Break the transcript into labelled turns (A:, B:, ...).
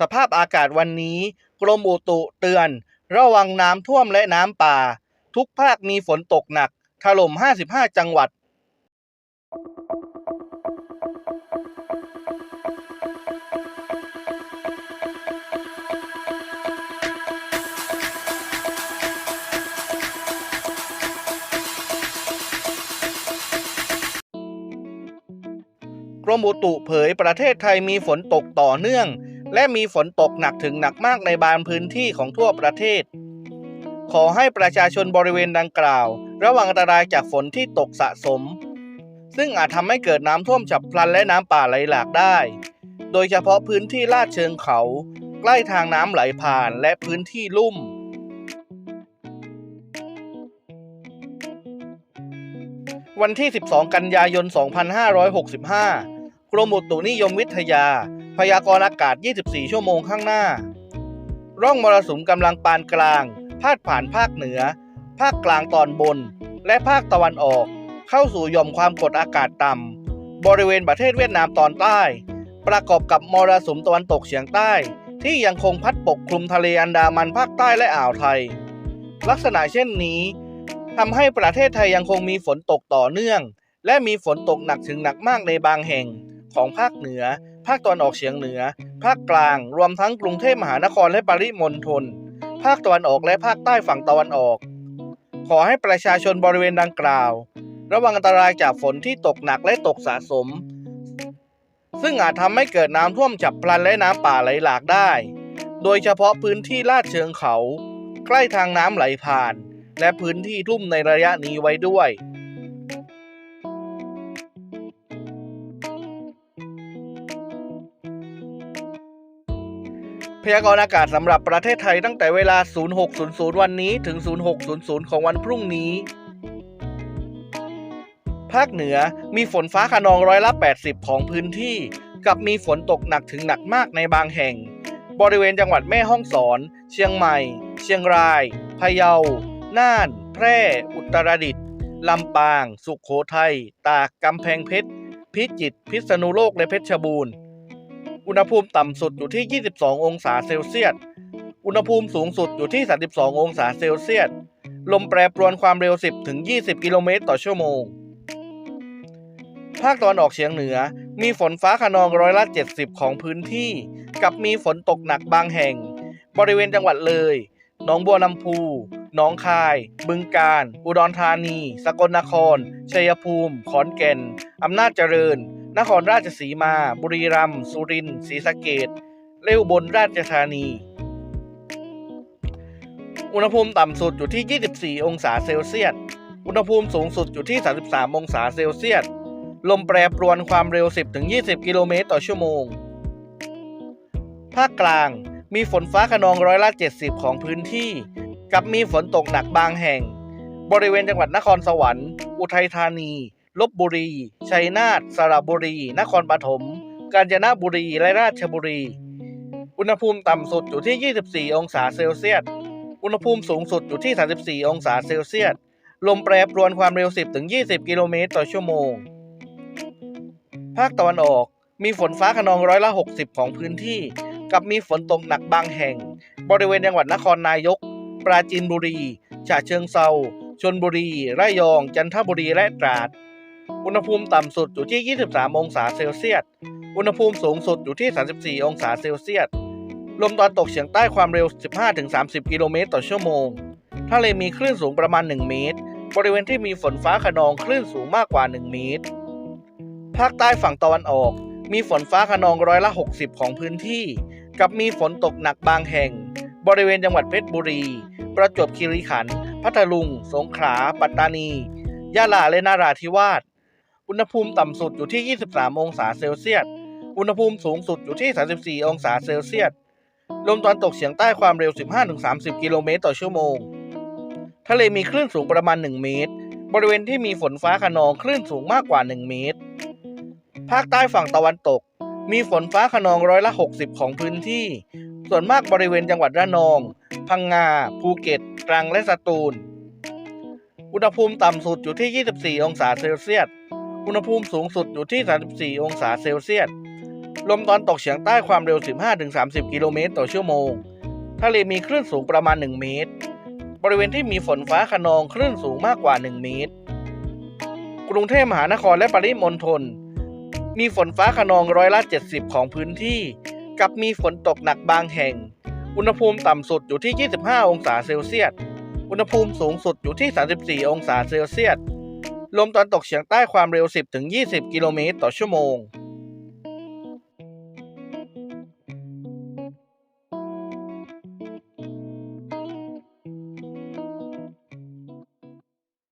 A: สภาพอากาศวันนี้ กรมอุตุเตือน ระวังน้ำท่วมและน้ำป่า ทุกภาคมีฝนตกหนัก ถล่ม 55 จังหวัด กรมอุตุเผยประเทศไทยมีฝนตกต่อเนื่อง และมีฝนตกหนักถึงหนักมากในบางพื้นที่ของทั่วประเทศ ขอให้ประชาชนบริเวณดังกล่าว ระวังอันตรายจากฝนที่ตกสะสม ซึ่งอาจทำให้เกิดน้ำท่วมฉับพลันและน้ำป่าไหลหลากได้ โดยเฉพาะพื้นที่ลาดเชิงเขา ใกล้ทางน้ำไหลผ่านและพื้นที่ลุ่มวันที่ 12 กันยายน 2565 กรมอุตุนิยมวิทยา พยากรณ์อากาศ 24 ชั่วโมงข้างหน้า ร่องมรสุมกำลังปานกลาง พาดผ่านภาคเหนือ ภาคกลางตอนบน และภาคตะวันออก เข้าสู่ย่อมความกดอากาศต่ำ บริเวณประเทศเวียดนามตอนใต้ ประกอบกับมรสุมตะวันตกเฉียงใต้ ที่ยังคงพัดปกคลุมทะเลอันดามันภาคใต้และอ่าวไทย ลักษณะเช่นนี้ทำให้ประเทศไทยยังคงมีฝนตกต่อเนื่อง และมีฝนตกหนักถึงหนักมากในบางแห่งของภาคเหนือ ภาคตะวันออกเฉียงเหนือ ภาคกลาง รวมทั้งกรุงเทพมหานครและปริมณฑล ภาคตะวันออกและภาคใต้ฝั่งตะวันออก ขอให้ประชาชนบริเวณดังกล่าว ระวังอันตรายจากฝนที่ตกหนักและตกสะสม ซึ่งอาจทำให้เกิดน้ำท่วมฉับพลันและน้ำป่าไหลหลากได้ โดยเฉพาะพื้นที่ลาดเชิงเขา ใกล้ทางน้ำไหลผ่าน และพื้นที่ลุ่มในระยะนี้ไว้ด้วย พยากรณ์อากาศสำหรับประเทศไทยตั้งแต่เวลา 0600 วันนี้ถึง 0600 ของวันพรุ่งนี้ ภาคเหนือมีฝนฟ้าขนองร้อยละ 80 ของพื้นที่ กับมีฝนตกหนักถึงหนักมากในบางแห่ง บริเวณจังหวัดแม่ฮ่องสอน เชียงใหม่ เชียงราย พะเยา น่าน แพร่ อุตรดิตถ์ ลำปาง สุขโขทัย ตาก กำแพงเพชร พิจิตร พิษณุโลก และเพชรบูรณ์ อุณหภูมิต่ำสุดอยู่ที่ 22 องศาเซลเซียส อุณหภูมิสูงสุดอยู่ที่ 32 องศาเซลเซียส ลมแปรปรวนความเร็ว 10 ถึง 20 กิโลเมตรต่อชั่วโมง ภาคตะวันออกเฉียงเหนือ มีฝนฟ้าขนองร้อยละ 70 ของพื้นที่ กับมีฝนตกหนักบางแห่ง บริเวณจังหวัดเลย หนองบัวลำพูหนองคาย บึงกาฬ อุดรธานี สกลนคร ชัยภูมิ ขอนแก่น อำนาจเจริญ นครราชสีมา บุรีรัมย์สุรินทร์ศรีสะเกษและอุบลราชธานี อุณหภูมิต่ำสุดอยู่ที่ 24 องศาเซลเซียส อุณหภูมิสูงสุดอยู่ที่ 33 องศาเซลเซียส ลมแปรปรวนความเร็ว 10-20 กิโลเมตรต่อชั่วโมง ภาคกลางมีฝนฟ้าขนองร้อยละ 70 ของพื้นที่ กับมีฝนตกหนักบางแห่ง บริเวณจังหวัดนครสวรรค์ อุทัยธานี ลบบุรี ชัยนาท สระบุรี นครปฐม กาญจนบุรี และราชบุรี อุณหภูมิต่ำสุดอยู่ที่ 24 องศาเซลเซียส อุณหภูมิสูงสุดอยู่ที่ 34 องศาเซลเซียส ลมแปรปรวนความเร็ว 10-20 กิโลเมตรต่อชั่วโมง ภาคตะวันออก มีฝนฟ้าขนองร้อยละ 60 ของพื้นที่ กับมีฝนตกหนักบางแห่ง บริเวณจังหวัดนครนายก ปราจีนบุรี ฉะเชิงเซาชลบุรี ระยอง จันทบุรี และตราด อุณหภูมิต่ำสุดอยู่ที่ 23 องศาเซลเซียส อุณหภูมิสูงสุดอยู่ที่ 34 องศาเซลเซียส ลมตะวันตกเฉียงใต้ความเร็ว 15-30 กิโลเมตรต่อชั่วโมง ทะเลมีคลื่นสูงประมาณ 1 เมตร บริเวณที่มีฝนฟ้าขนองคลื่นสูงมากกว่า 1 เมตร ภาคใต้ฝั่งตะวันออก มีฝนฟ้าขนองร้อยละ 60 ของพื้นที่ กับมีฝนตกหนักบางแห่ง บริเวณจังหวัดเพชรบุรี ประจวบคีรีขันธ์ พัทลุง สงขลา ปัตตานี ยะลา และนาราธิวาส อุณหภูมิต่ำสุดอยู่ที่ 23 องศาเซลเซียส อุณหภูมิสูงสุดอยู่ที่ 34 องศาเซลเซียส ลมตะวันตกเฉียงใต้ความเร็ว 15-30 กิโลเมตรต่อชั่วโมง ทะเลมีคลื่นสูงประมาณ 1 เมตร บริเวณที่มีฝนฟ้าขนองคลื่นสูงมากกว่า 1 เมตร ภาคใต้ฝั่งตะวันตก มีฝนฟ้าขนองร้อยละ 60 ของพื้นที่ ส่วนมากบริเวณจังหวัดระนอง พังงา ภูเก็ต ตรัง และสตูล อุณหภูมิต่ำสุดอยู่ที่ 24 องศาเซลเซียส อุณหภูมิสูงสุดอยู่ที่ 34 องศาเซลเซียส ลมตอนตกเฉียงใต้ความเร็ว 15-30 กิโลเมตรต่อชั่วโมง ทะเลมีคลื่นสูงประมาณ 1 เมตร บริเวณที่มีฝนฟ้าขนองคลื่นสูงมากกว่า 1 เมตร กรุงเทพมหานครและปริมณฑล มีฝนฟ้าขนองร้อยละ 70 ของพื้นที่ กับมีฝนตกหนักบางแห่ง อุณหภูมิต่ำสุดอยู่ที่ 25 องศาเซลเซียส อุณหภูมิสูงสุดอยู่ที่ 34 องศาเซลเซียส ลมตอนตกเฉียงใต้ความเร็ว 10-20 กิโลเมตรต่อชั่วโมง